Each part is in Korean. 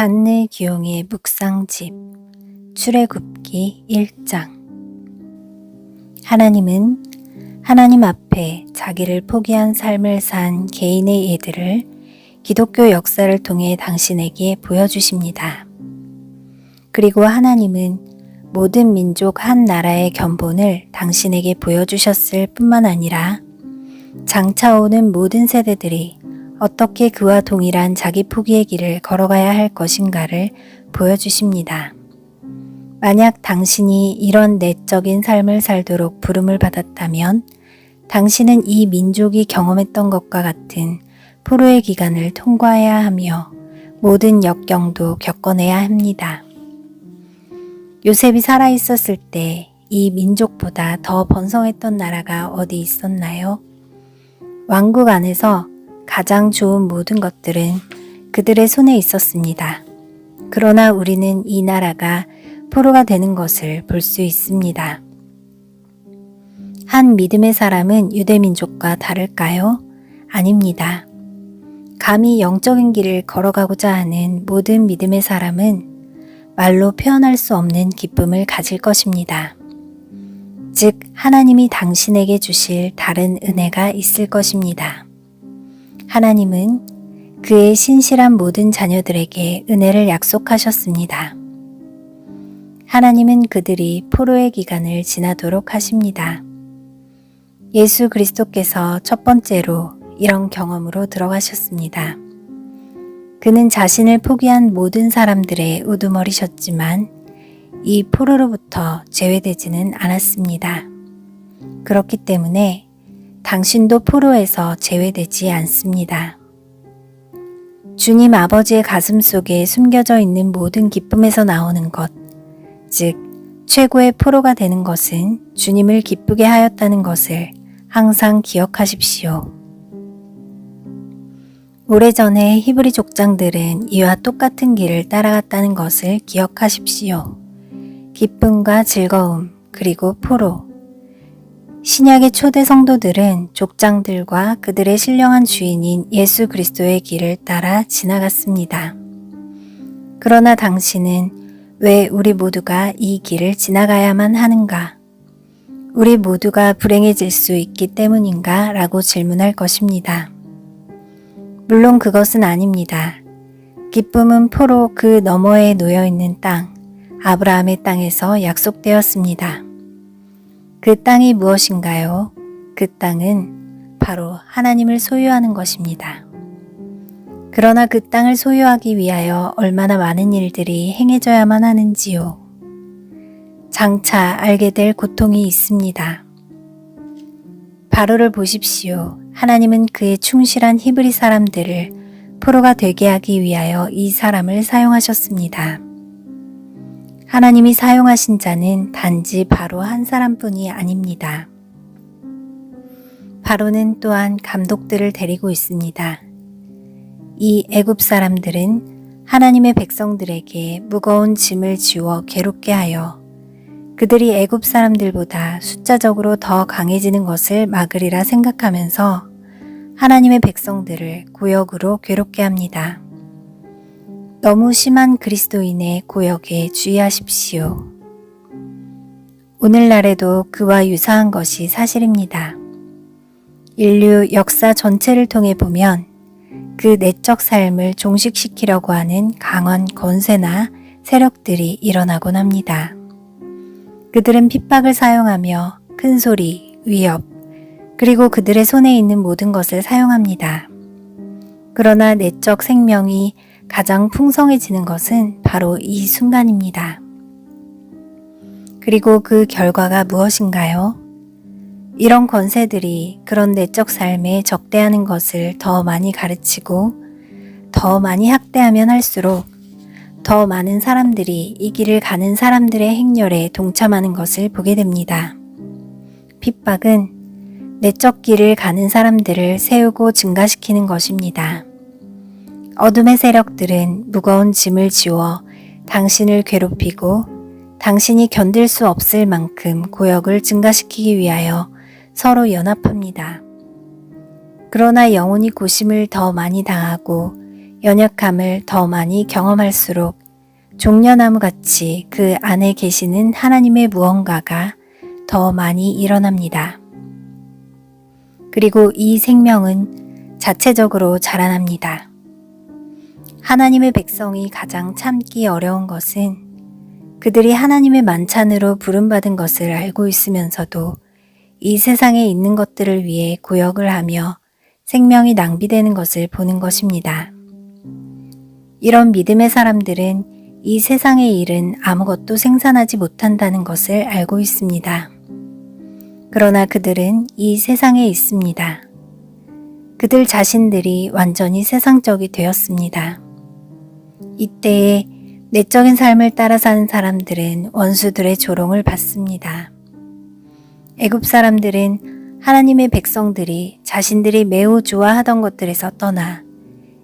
잔느 기용의 묵상집 출애굽기 1장 하나님은 하나님 앞에 자기를 포기한 삶을 산 개인의 예들을 기독교 역사를 통해 당신에게 보여주십니다. 그리고 하나님은 모든 민족 한 나라의 견본을 당신에게 보여주셨을 뿐만 아니라 장차 오는 모든 세대들이 어떻게 그와 동일한 자기 포기의 길을 걸어가야 할 것인가를 보여주십니다. 만약 당신이 이런 내적인 삶을 살도록 부름을 받았다면 당신은 이 민족이 경험했던 것과 같은 포로의 기간을 통과해야 하며 모든 역경도 겪어내야 합니다. 요셉이 살아있었을 때 이 민족보다 더 번성했던 나라가 어디 있었나요? 왕국 안에서 가장 좋은 모든 것들은 그들의 손에 있었습니다. 그러나 우리는 이 나라가 포로가 되는 것을 볼 수 있습니다. 한 믿음의 사람은 유대민족과 다를까요? 아닙니다. 감히 영적인 길을 걸어가고자 하는 모든 믿음의 사람은 말로 표현할 수 없는 기쁨을 가질 것입니다. 즉, 하나님이 당신에게 주실 다른 은혜가 있을 것입니다. 하나님은 그의 신실한 모든 자녀들에게 은혜를 약속하셨습니다. 하나님은 그들이 포로의 기간을 지나도록 하십니다. 예수 그리스도께서 첫 번째로 이런 경험으로 들어가셨습니다. 그는 자신을 포기한 모든 사람들의 우두머리셨지만 이 포로로부터 제외되지는 않았습니다. 그렇기 때문에 당신도 포로에서 제외되지 않습니다. 주님 아버지의 가슴 속에 숨겨져 있는 모든 기쁨에서 나오는 것, 즉, 최고의 포로가 되는 것은 주님을 기쁘게 하였다는 것을 항상 기억하십시오. 오래전에 히브리 족장들은 이와 똑같은 길을 따라갔다는 것을 기억하십시오. 기쁨과 즐거움, 그리고 포로. 신약의 초대 성도들은 족장들과 그들의 신령한 주인인 예수 그리스도의 길을 따라 지나갔습니다. 그러나 당신은 왜 우리 모두가 이 길을 지나가야만 하는가? 우리 모두가 불행해질 수 있기 때문인가? 라고 질문할 것입니다. 물론 그것은 아닙니다. 기쁨은 포로 그 너머에 놓여 있는 땅, 아브라함의 땅에서 약속되었습니다. 그 땅이 무엇인가요? 그 땅은 바로 하나님을 소유하는 것입니다. 그러나 그 땅을 소유하기 위하여 얼마나 많은 일들이 행해져야만 하는지요. 장차 알게 될 고통이 있습니다. 바로를 보십시오. 하나님은 그의 충실한 히브리 사람들을 포로가 되게 하기 위하여 이 사람을 사용하셨습니다. 하나님이 사용하신 자는 단지 바로 한 사람뿐이 아닙니다. 바로는 또한 감독들을 데리고 있습니다. 이 애굽 사람들은 하나님의 백성들에게 무거운 짐을 지워 괴롭게 하여 그들이 애굽 사람들보다 숫자적으로 더 강해지는 것을 막으리라 생각하면서 하나님의 백성들을 고역으로 괴롭게 합니다. 너무 심한 그리스도인의 고역에 주의하십시오. 오늘날에도 그와 유사한 것이 사실입니다. 인류 역사 전체를 통해 보면 그 내적 삶을 종식시키려고 하는 강한 권세나 세력들이 일어나곤 합니다. 그들은 핍박을 사용하며 큰 소리, 위협, 그리고 그들의 손에 있는 모든 것을 사용합니다. 그러나 내적 생명이 가장 풍성해지는 것은 바로 이 순간입니다. 그리고 그 결과가 무엇인가요? 이런 권세들이 그런 내적 삶에 적대하는 것을 더 많이 가르치고 더 많이 학대하면 할수록 더 많은 사람들이 이 길을 가는 사람들의 행렬에 동참하는 것을 보게 됩니다. 핍박은 내적 길을 가는 사람들을 세우고 증가시키는 것입니다. 어둠의 세력들은 무거운 짐을 지워 당신을 괴롭히고 당신이 견딜 수 없을 만큼 고역을 증가시키기 위하여 서로 연합합니다. 그러나 영혼이 고심을 더 많이 당하고 연약함을 더 많이 경험할수록 종려나무 같이 그 안에 계시는 하나님의 무언가가 더 많이 일어납니다. 그리고 이 생명은 자체적으로 자라납니다. 하나님의 백성이 가장 참기 어려운 것은 그들이 하나님의 만찬으로 부름받은 것을 알고 있으면서도 이 세상에 있는 것들을 위해 구역을 하며 생명이 낭비되는 것을 보는 것입니다. 이런 믿음의 사람들은 이 세상의 일은 아무것도 생산하지 못한다는 것을 알고 있습니다. 그러나 그들은 이 세상에 있습니다. 그들 자신들이 완전히 세상적이 되었습니다. 이때에 내적인 삶을 따라 사는 사람들은 원수들의 조롱을 받습니다. 애굽 사람들은 하나님의 백성들이 자신들이 매우 좋아하던 것들에서 떠나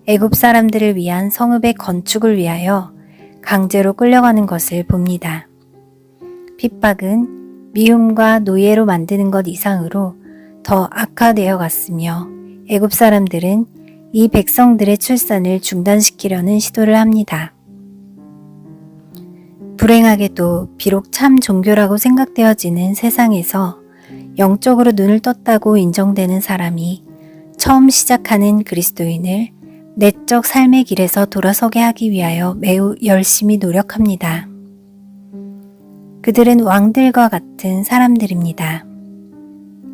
애굽 사람들을 위한 성읍의 건축을 위하여 강제로 끌려가는 것을 봅니다. 핍박은 미움과 노예로 만드는 것 이상으로 더 악화되어 갔으며 애굽 사람들은 이 백성들의 출산을 중단시키려는 시도를 합니다. 불행하게도 비록 참 종교라고 생각되어지는 세상에서 영적으로 눈을 떴다고 인정되는 사람이 처음 시작하는 그리스도인을 내적 삶의 길에서 돌아서게 하기 위하여 매우 열심히 노력합니다. 그들은 왕들과 같은 사람들입니다.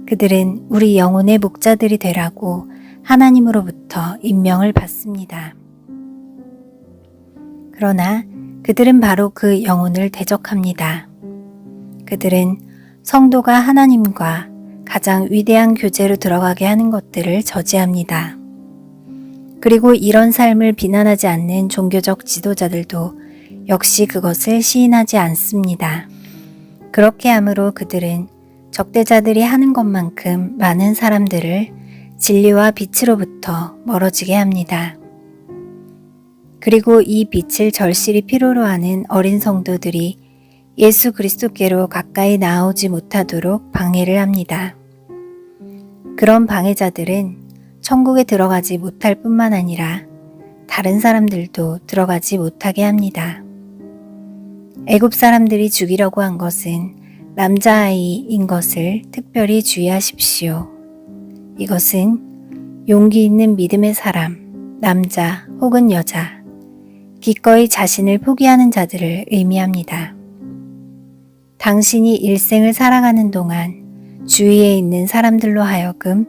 그들은 우리 영혼의 목자들이 되라고 하나님으로부터 임명을 받습니다. 그러나 그들은 바로 그 영혼을 대적합니다. 그들은 성도가 하나님과 가장 위대한 교제로 들어가게 하는 것들을 저지합니다. 그리고 이런 삶을 비난하지 않는 종교적 지도자들도 역시 그것을 시인하지 않습니다. 그렇게 함으로 그들은 적대자들이 하는 것만큼 많은 사람들을 진리와 빛으로부터 멀어지게 합니다. 그리고 이 빛을 절실히 필요로 하는 어린 성도들이 예수 그리스도께로 가까이 나오지 못하도록 방해를 합니다. 그런 방해자들은 천국에 들어가지 못할 뿐만 아니라 다른 사람들도 들어가지 못하게 합니다. 애굽 사람들이 죽이려고 한 것은 남자아이인 것을 특별히 주의하십시오. 이것은 용기 있는 믿음의 사람, 남자 혹은 여자, 기꺼이 자신을 포기하는 자들을 의미합니다. 당신이 일생을 살아가는 동안 주위에 있는 사람들로 하여금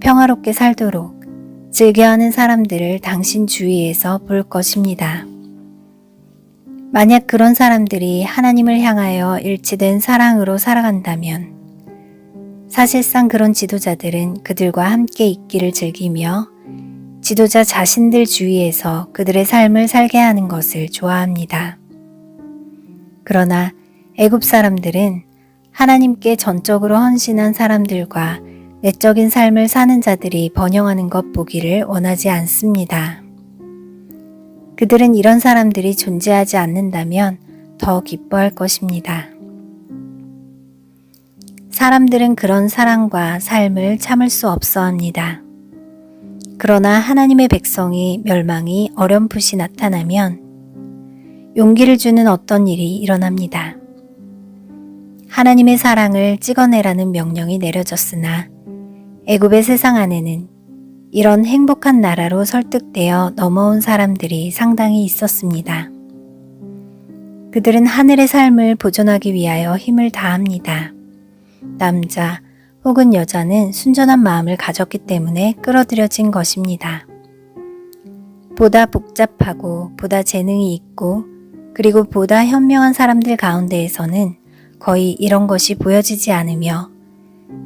평화롭게 살도록 즐겨하는 사람들을 당신 주위에서 볼 것입니다. 만약 그런 사람들이 하나님을 향하여 일치된 사랑으로 살아간다면 사실상 그런 지도자들은 그들과 함께 있기를 즐기며 지도자 자신들 주위에서 그들의 삶을 살게 하는 것을 좋아합니다. 그러나 애굽 사람들은 하나님께 전적으로 헌신한 사람들과 내적인 삶을 사는 자들이 번영하는 것 보기를 원하지 않습니다. 그들은 이런 사람들이 존재하지 않는다면 더 기뻐할 것입니다. 사람들은 그런 사랑과 삶을 참을 수 없어 합니다. 그러나 하나님의 백성이 멸망이 어렴풋이 나타나면 용기를 주는 어떤 일이 일어납니다. 하나님의 사랑을 찍어내라는 명령이 내려졌으나 애굽의 세상 안에는 이런 행복한 나라로 설득되어 넘어온 사람들이 상당히 있었습니다. 그들은 하늘의 삶을 보존하기 위하여 힘을 다합니다. 남자 혹은 여자는 순전한 마음을 가졌기 때문에 끌어들여진 것입니다. 보다 복잡하고 보다 재능이 있고 그리고 보다 현명한 사람들 가운데에서는 거의 이런 것이 보여지지 않으며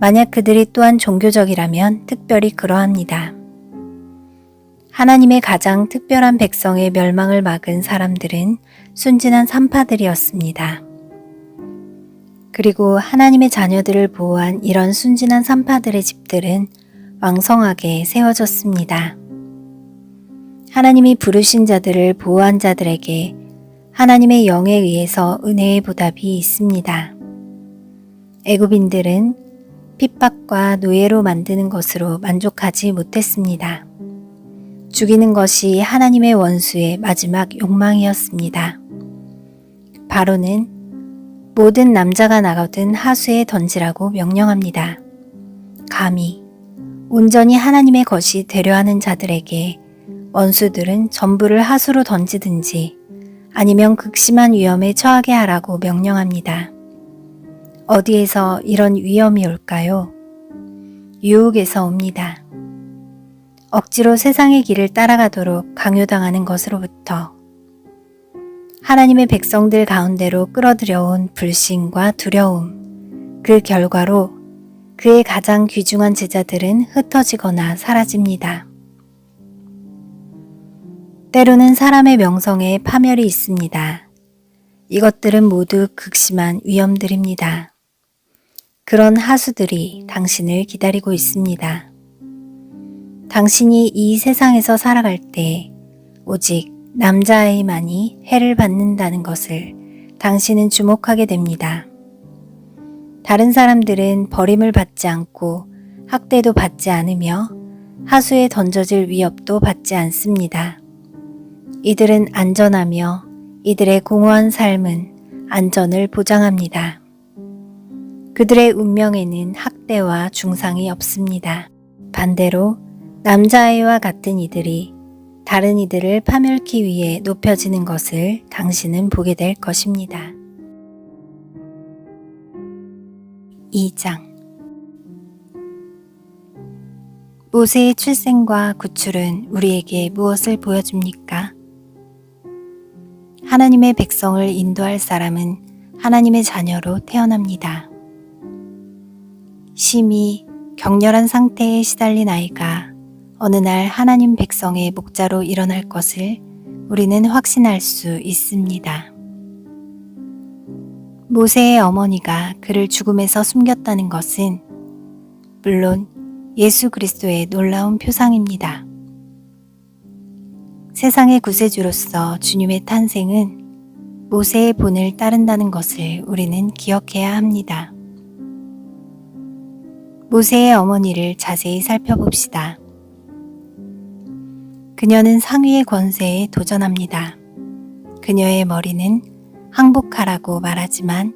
만약 그들이 또한 종교적이라면 특별히 그러합니다. 하나님의 가장 특별한 백성의 멸망을 막은 사람들은 순진한 산파들이었습니다. 그리고 하나님의 자녀들을 보호한 이런 순진한 산파들의 집들은 왕성하게 세워졌습니다. 하나님이 부르신 자들을 보호한 자들에게 하나님의 영에 의해서 은혜의 보답이 있습니다. 애굽인들은 핍박과 노예로 만드는 것으로 만족하지 못했습니다. 죽이는 것이 하나님의 원수의 마지막 욕망이었습니다. 바로는 모든 남자가 나거든 하수에 던지라고 명령합니다. 감히 온전히 하나님의 것이 되려 하는 자들에게 원수들은 전부를 하수로 던지든지 아니면 극심한 위험에 처하게 하라고 명령합니다. 어디에서 이런 위험이 올까요? 유혹에서 옵니다. 억지로 세상의 길을 따라가도록 강요당하는 것으로부터 하나님의 백성들 가운데로 끌어들여온 불신과 두려움, 그 결과로 그의 가장 귀중한 제자들은 흩어지거나 사라집니다. 때로는 사람의 명성에 파멸이 있습니다. 이것들은 모두 극심한 위험들입니다. 그런 하수들이 당신을 기다리고 있습니다. 당신이 이 세상에서 살아갈 때 오직 남자아이만이 해를 받는다는 것을 당신은 주목하게 됩니다. 다른 사람들은 버림을 받지 않고 학대도 받지 않으며 하수에 던져질 위협도 받지 않습니다. 이들은 안전하며 이들의 공허한 삶은 안전을 보장합니다. 그들의 운명에는 학대와 중상이 없습니다. 반대로 남자아이와 같은 이들이 다른 이들을 파멸키 위해 높여지는 것을 당신은 보게 될 것입니다. 2장 모세의 출생과 구출은 우리에게 무엇을 보여줍니까? 하나님의 백성을 인도할 사람은 하나님의 자녀로 태어납니다. 심히 격렬한 상태에 시달린 아이가 어느 날 하나님 백성의 목자로 일어날 것을 우리는 확신할 수 있습니다. 모세의 어머니가 그를 죽음에서 숨겼다는 것은 물론 예수 그리스도의 놀라운 표상입니다. 세상의 구세주로서 주님의 탄생은 모세의 본을 따른다는 것을 우리는 기억해야 합니다. 모세의 어머니를 자세히 살펴봅시다. 그녀는 상위의 권세에 도전합니다. 그녀의 머리는 항복하라고 말하지만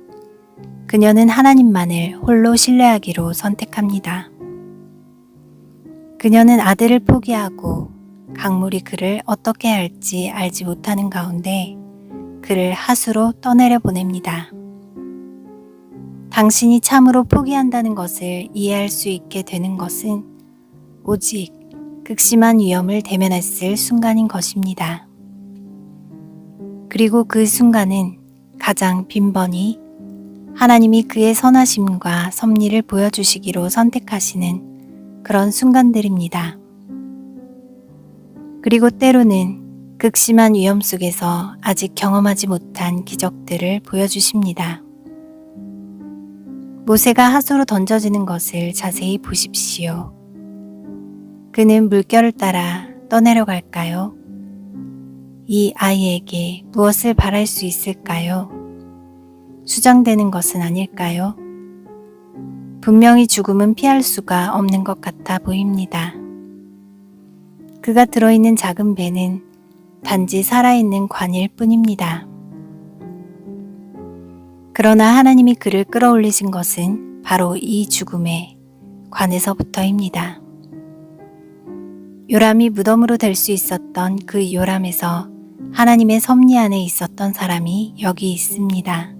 그녀는 하나님만을 홀로 신뢰하기로 선택합니다. 그녀는 아들을 포기하고 강물이 그를 어떻게 할지 알지 못하는 가운데 그를 하수로 떠내려 보냅니다. 당신이 참으로 포기한다는 것을 이해할 수 있게 되는 것은 오직 극심한 위험을 대면했을 순간인 것입니다. 그리고 그 순간은 가장 빈번히 하나님이 그의 선하심과 섭리를 보여주시기로 선택하시는 그런 순간들입니다. 그리고 때로는 극심한 위험 속에서 아직 경험하지 못한 기적들을 보여주십니다. 모세가 하수로 던져지는 것을 자세히 보십시오. 그는 물결을 따라 떠내려갈까요? 이 아이에게 무엇을 바랄 수 있을까요? 수정되는 것은 아닐까요? 분명히 죽음은 피할 수가 없는 것 같아 보입니다. 그가 들어있는 작은 배는 단지 살아있는 관일 뿐입니다. 그러나 하나님이 그를 끌어올리신 것은 바로 이 죽음의 관에서부터입니다. 요람이 무덤으로 될 수 있었던 그 요람에서 하나님의 섭리 안에 있었던 사람이 여기 있습니다.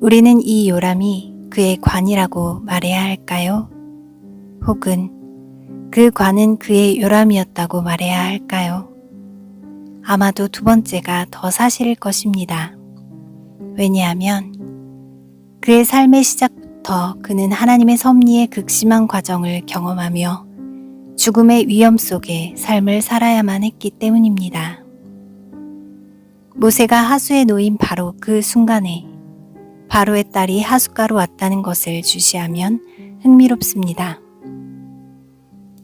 우리는 이 요람이 그의 관이라고 말해야 할까요? 혹은 그 관은 그의 요람이었다고 말해야 할까요? 아마도 두 번째가 더 사실일 것입니다. 왜냐하면 그의 삶의 시작부터 그는 하나님의 섭리의 극심한 과정을 경험하며 죽음의 위험 속에 삶을 살아야만 했기 때문입니다. 모세가 하수에 놓인 바로 그 순간에 바로의 딸이 하숫가로 왔다는 것을 주시하면 흥미롭습니다.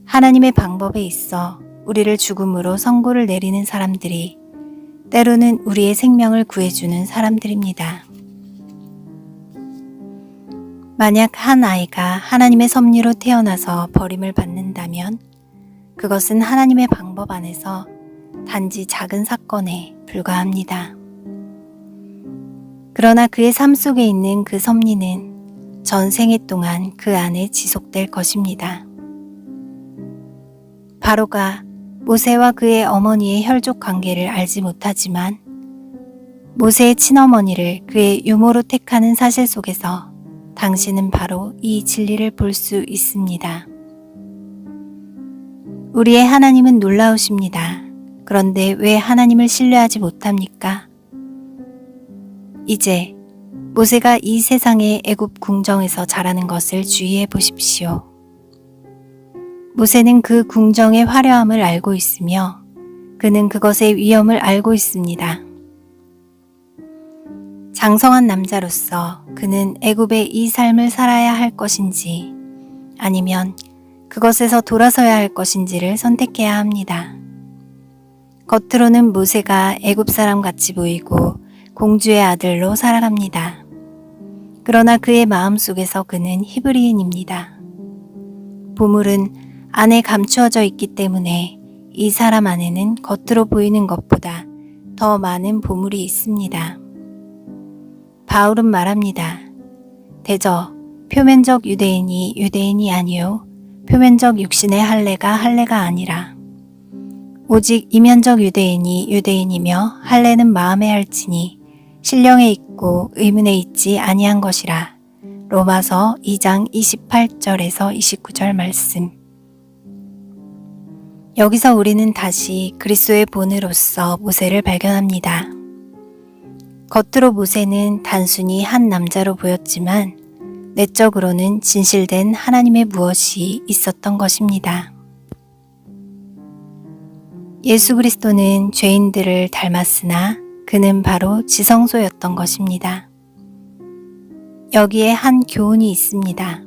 하나님의 방법에 있어 우리를 죽음으로 선고를 내리는 사람들이 때로는 우리의 생명을 구해주는 사람들입니다. 만약 한 아이가 하나님의 섭리로 태어나서 버림을 받는다면 그것은 하나님의 방법 안에서 단지 작은 사건에 불과합니다. 그러나 그의 삶 속에 있는 그 섭리는 전생에 동안 그 안에 지속될 것입니다. 바로가 모세와 그의 어머니의 혈족 관계를 알지 못하지만 모세의 친어머니를 그의 유모로 택하는 사실 속에서 당신은 바로 이 진리를 볼 수 있습니다. 우리의 하나님은 놀라우십니다. 그런데 왜 하나님을 신뢰하지 못합니까? 이제 모세가 이 세상의 애굽 궁정에서 자라는 것을 주의해 보십시오. 모세는 그 궁정의 화려함을 알고 있으며 그는 그것의 위험을 알고 있습니다. 장성한 남자로서 그는 애굽의 이 삶을 살아야 할 것인지 아니면 그것에서 돌아서야 할 것인지를 선택해야 합니다. 겉으로는 모세가 애굽 사람 같이 보이고 공주의 아들로 살아갑니다. 그러나 그의 마음 속에서 그는 히브리인입니다. 보물은 안에 감추어져 있기 때문에 이 사람 안에는 겉으로 보이는 것보다 더 많은 보물이 있습니다. 바울은 말합니다. 대저 표면적 유대인이 유대인이 아니요 표면적 육신의 할례가 할례가 아니라 오직 이면적 유대인이 유대인이며 할례는 마음에 할지니 신령에 있고 의문에 있지 아니한 것이라. 로마서 2장 28절에서 29절 말씀. 여기서 우리는 다시 그리스도의 본으로서 모세를 발견합니다. 겉으로 모세는 단순히 한 남자로 보였지만 내적으로는 진실된 하나님의 무엇이 있었던 것입니다. 예수 그리스도는 죄인들을 닮았으나 그는 바로 지성소였던 것입니다. 여기에 한 교훈이 있습니다.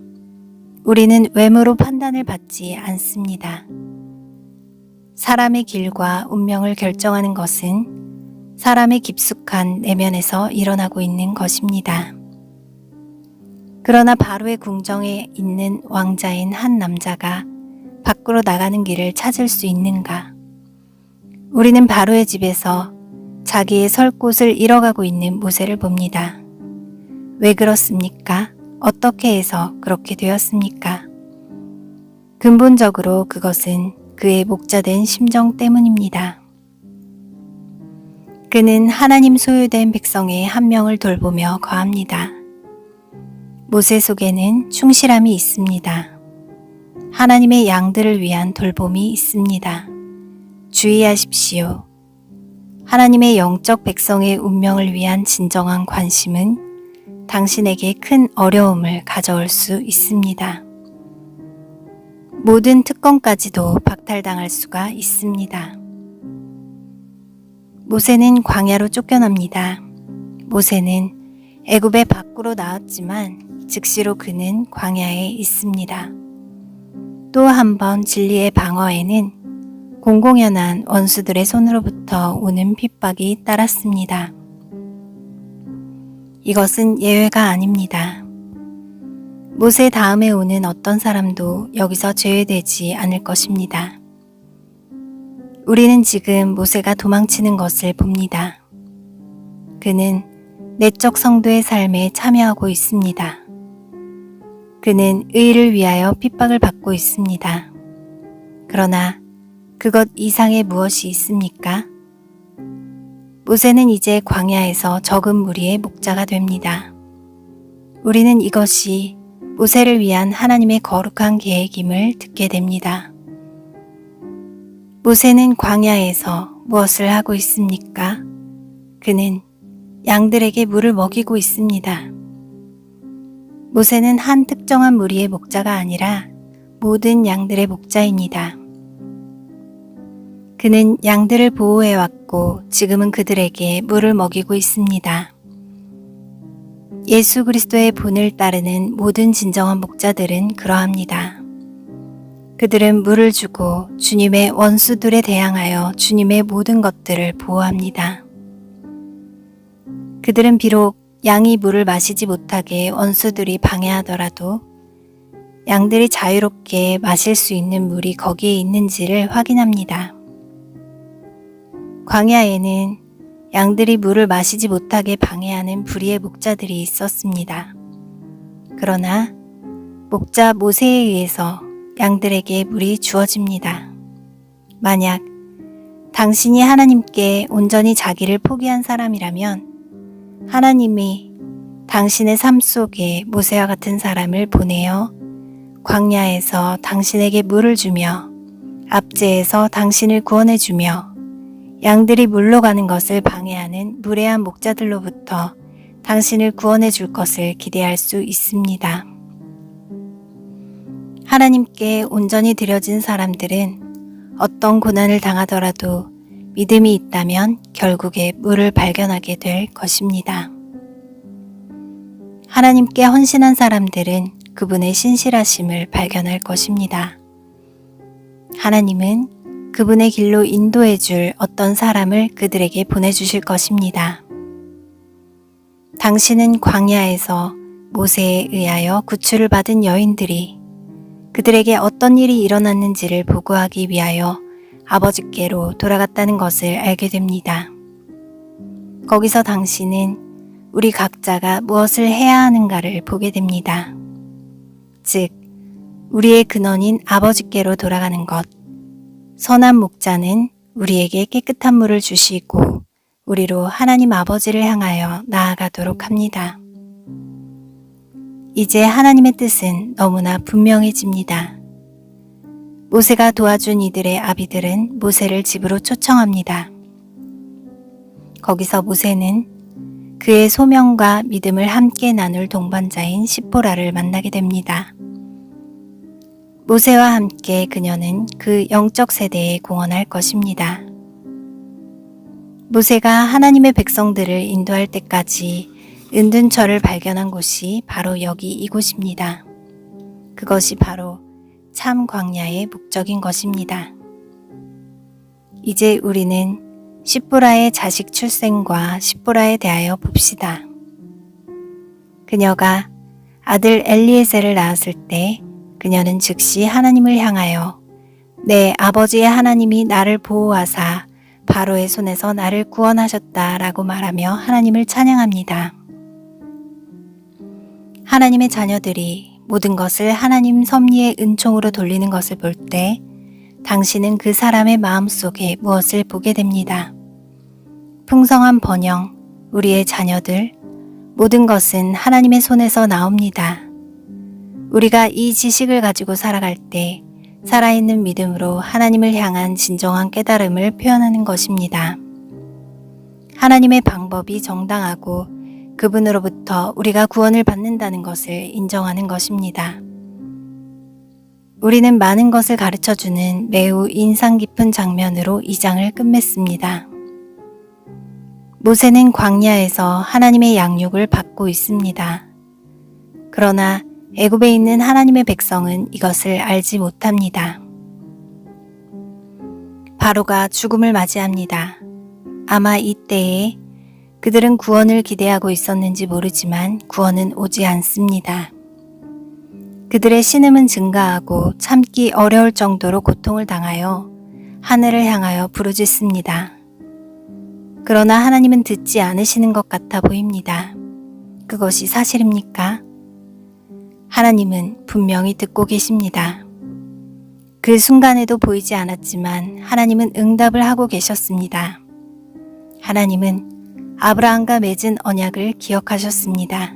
우리는 외모로 판단을 받지 않습니다. 사람의 길과 운명을 결정하는 것은 사람의 깊숙한 내면에서 일어나고 있는 것입니다. 그러나 바로의 궁정에 있는 왕자인 한 남자가 밖으로 나가는 길을 찾을 수 있는가? 우리는 바로의 집에서 자기의 설 곳을 잃어가고 있는 모세를 봅니다. 왜 그렇습니까? 어떻게 해서 그렇게 되었습니까? 근본적으로 그것은 그의 목자된 심정 때문입니다. 그는 하나님 소유된 백성의 한 명을 돌보며 거합니다. 모세 속에는 충실함이 있습니다. 하나님의 양들을 위한 돌봄이 있습니다. 주의하십시오. 하나님의 영적 백성의 운명을 위한 진정한 관심은 당신에게 큰 어려움을 가져올 수 있습니다. 모든 특권까지도 박탈당할 수가 있습니다. 모세는 광야로 쫓겨납니다. 모세는 애굽의 밖으로 나왔지만 즉시로 그는 광야에 있습니다. 또 한 번 진리의 방어에는 공공연한 원수들의 손으로부터 오는 핍박이 따랐습니다. 이것은 예외가 아닙니다. 모세 다음에 오는 어떤 사람도 여기서 제외되지 않을 것입니다. 우리는 지금 모세가 도망치는 것을 봅니다. 그는 내적 성도의 삶에 참여하고 있습니다. 그는 의를 위하여 핍박을 받고 있습니다. 그러나 그것 이상의 무엇이 있습니까? 모세는 이제 광야에서 적은 무리의 목자가 됩니다. 우리는 이것이 모세를 위한 하나님의 거룩한 계획임을 듣게 됩니다. 모세는 광야에서 무엇을 하고 있습니까? 그는 양들에게 물을 먹이고 있습니다. 모세는 한 특정한 무리의 목자가 아니라 모든 양들의 목자입니다. 그는 양들을 보호해왔고 지금은 그들에게 물을 먹이고 있습니다. 예수 그리스도의 본을 따르는 모든 진정한 목자들은 그러합니다. 그들은 물을 주고 주님의 원수들에 대항하여 주님의 모든 것들을 보호합니다. 그들은 비록 양이 물을 마시지 못하게 원수들이 방해하더라도 양들이 자유롭게 마실 수 있는 물이 거기에 있는지를 확인합니다. 광야에는 양들이 물을 마시지 못하게 방해하는 불의의 목자들이 있었습니다. 그러나 목자 모세에 의해서 양들에게 물이 주어집니다. 만약 당신이 하나님께 온전히 자기를 포기한 사람이라면 하나님이 당신의 삶 속에 모세와 같은 사람을 보내어 광야에서 당신에게 물을 주며 압제에서 당신을 구원해 주며 양들이 물로 가는 것을 방해하는 무례한 목자들로부터 당신을 구원해 줄 것을 기대할 수 있습니다. 하나님께 온전히 드려진 사람들은 어떤 고난을 당하더라도 믿음이 있다면 결국에 물을 발견하게 될 것입니다. 하나님께 헌신한 사람들은 그분의 신실하심을 발견할 것입니다. 하나님은 그분의 길로 인도해 줄 어떤 사람을 그들에게 보내주실 것입니다. 당신은 광야에서 모세에 의하여 구출을 받은 여인들이 그들에게 어떤 일이 일어났는지를 보고하기 위하여 아버지께로 돌아갔다는 것을 알게 됩니다. 거기서 당신은 우리 각자가 무엇을 해야 하는가를 보게 됩니다. 즉, 우리의 근원인 아버지께로 돌아가는 것. 선한 목자는 우리에게 깨끗한 물을 주시고 우리로 하나님 아버지를 향하여 나아가도록 합니다. 이제 하나님의 뜻은 너무나 분명해집니다. 모세가 도와준 이들의 아비들은 모세를 집으로 초청합니다. 거기서 모세는 그의 소명과 믿음을 함께 나눌 동반자인 십보라를 만나게 됩니다. 모세와 함께 그녀는 그 영적 세대에 공헌할 것입니다. 모세가 하나님의 백성들을 인도할 때까지 은둔처를 발견한 곳이 바로 여기 이곳입니다. 그것이 바로 참 광야의 목적인 것입니다. 이제 우리는 십보라의 자식 출생과 십보라에 대하여 봅시다. 그녀가 아들 엘리에셀을 낳았을 때 그녀는 즉시 하나님을 향하여 내 아버지의 하나님이 나를 보호하사 바로의 손에서 나를 구원하셨다라고 말하며 하나님을 찬양합니다. 하나님의 자녀들이 모든 것을 하나님 섭리의 은총으로 돌리는 것을 볼 때 당신은 그 사람의 마음 속에 무엇을 보게 됩니다. 풍성한 번영, 우리의 자녀들, 모든 것은 하나님의 손에서 나옵니다. 우리가 이 지식을 가지고 살아갈 때 살아있는 믿음으로 하나님을 향한 진정한 깨달음을 표현하는 것입니다. 하나님의 방법이 정당하고 그분으로부터 우리가 구원을 받는다는 것을 인정하는 것입니다. 우리는 많은 것을 가르쳐 주는 매우 인상 깊은 장면으로 이 장을 끝맺습니다. 모세는 광야에서 하나님의 양육을 받고 있습니다. 그러나 애굽에 있는 하나님의 백성은 이것을 알지 못합니다. 바로가 죽음을 맞이합니다. 아마 이때에 그들은 구원을 기대하고 있었는지 모르지만 구원은 오지 않습니다. 그들의 신음은 증가하고 참기 어려울 정도로 고통을 당하여 하늘을 향하여 부르짖습니다. 그러나 하나님은 듣지 않으시는 것 같아 보입니다. 그것이 사실입니까? 하나님은 분명히 듣고 계십니다. 그 순간에도 보이지 않았지만 하나님은 응답을 하고 계셨습니다. 하나님은 아브라함과 맺은 언약을 기억하셨습니다.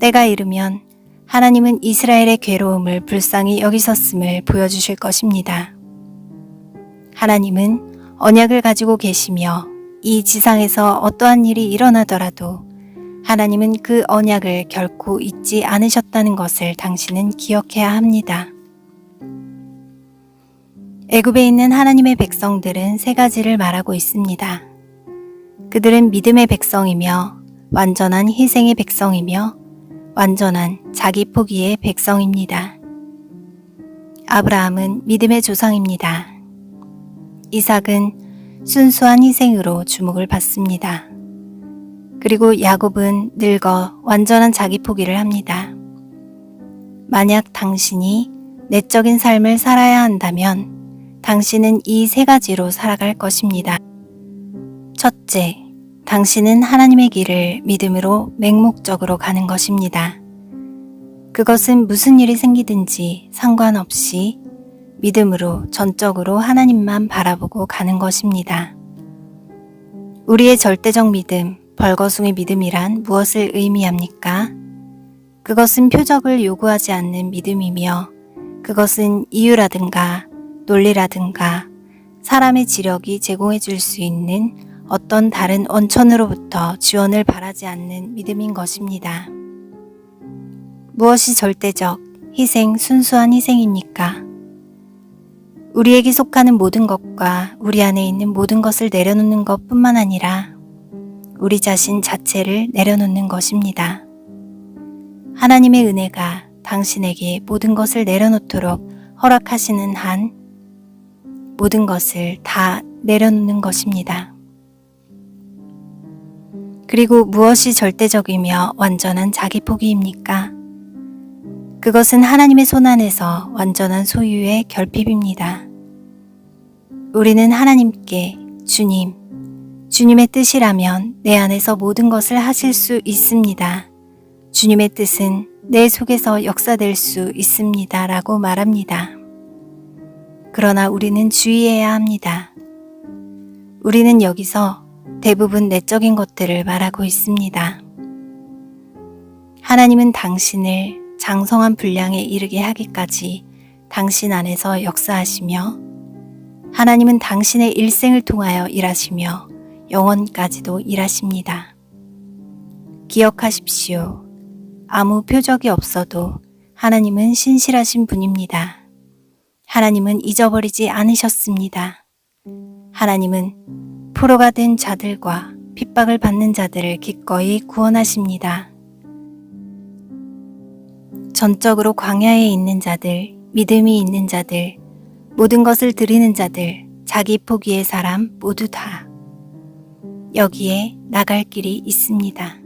때가 이르면 하나님은 이스라엘의 괴로움을 불쌍히 여기셨음을 보여주실 것입니다. 하나님은 언약을 가지고 계시며 이 지상에서 어떠한 일이 일어나더라도 하나님은 그 언약을 결코 잊지 않으셨다는 것을 당신은 기억해야 합니다. 애굽에 있는 하나님의 백성들은 세 가지를 말하고 있습니다. 그들은 믿음의 백성이며 완전한 희생의 백성이며 완전한 자기 포기의 백성입니다. 아브라함은 믿음의 조상입니다. 이삭은 순수한 희생으로 주목을 받습니다. 그리고 야곱은 늙어 완전한 자기 포기를 합니다. 만약 당신이 내적인 삶을 살아야 한다면 당신은 이 세 가지로 살아갈 것입니다. 첫째, 당신은 하나님의 길을 믿음으로 맹목적으로 가는 것입니다. 그것은 무슨 일이 생기든지 상관없이 믿음으로 전적으로 하나님만 바라보고 가는 것입니다. 우리의 절대적 믿음, 벌거숭이 믿음이란 무엇을 의미합니까? 그것은 표적을 요구하지 않는 믿음이며 그것은 이유라든가 논리라든가 사람의 지력이 제공해 줄 수 있는 어떤 다른 원천으로부터 지원을 바라지 않는 믿음인 것입니다. 무엇이 절대적, 희생, 순수한 희생입니까? 우리에게 속하는 모든 것과 우리 안에 있는 모든 것을 내려놓는 것 뿐만 아니라 우리 자신 자체를 내려놓는 것입니다. 하나님의 은혜가 당신에게 모든 것을 내려놓도록 허락하시는 한 모든 것을 다 내려놓는 것입니다. 그리고 무엇이 절대적이며 완전한 자기 포기입니까? 그것은 하나님의 손 안에서 완전한 소유의 결핍입니다. 우리는 하나님께 주님, 주님의 뜻이라면 내 안에서 모든 것을 하실 수 있습니다. 주님의 뜻은 내 속에서 역사될 수 있습니다. 라고 말합니다. 그러나 우리는 주의해야 합니다. 우리는 여기서 대부분 내적인 것들을 말하고 있습니다. 하나님은 당신을 장성한 분량에 이르게 하기까지 당신 안에서 역사하시며 하나님은 당신의 일생을 통하여 일하시며 영원까지도 일하십니다. 기억하십시오. 아무 표적이 없어도 하나님은 신실하신 분입니다. 하나님은 잊어버리지 않으셨습니다. 하나님은 포로가 된 자들과 핍박을 받는 자들을 기꺼이 구원하십니다. 전적으로 광야에 있는 자들, 믿음이 있는 자들, 모든 것을 드리는 자들, 자기 포기의 사람 모두 다 여기에 나갈 길이 있습니다.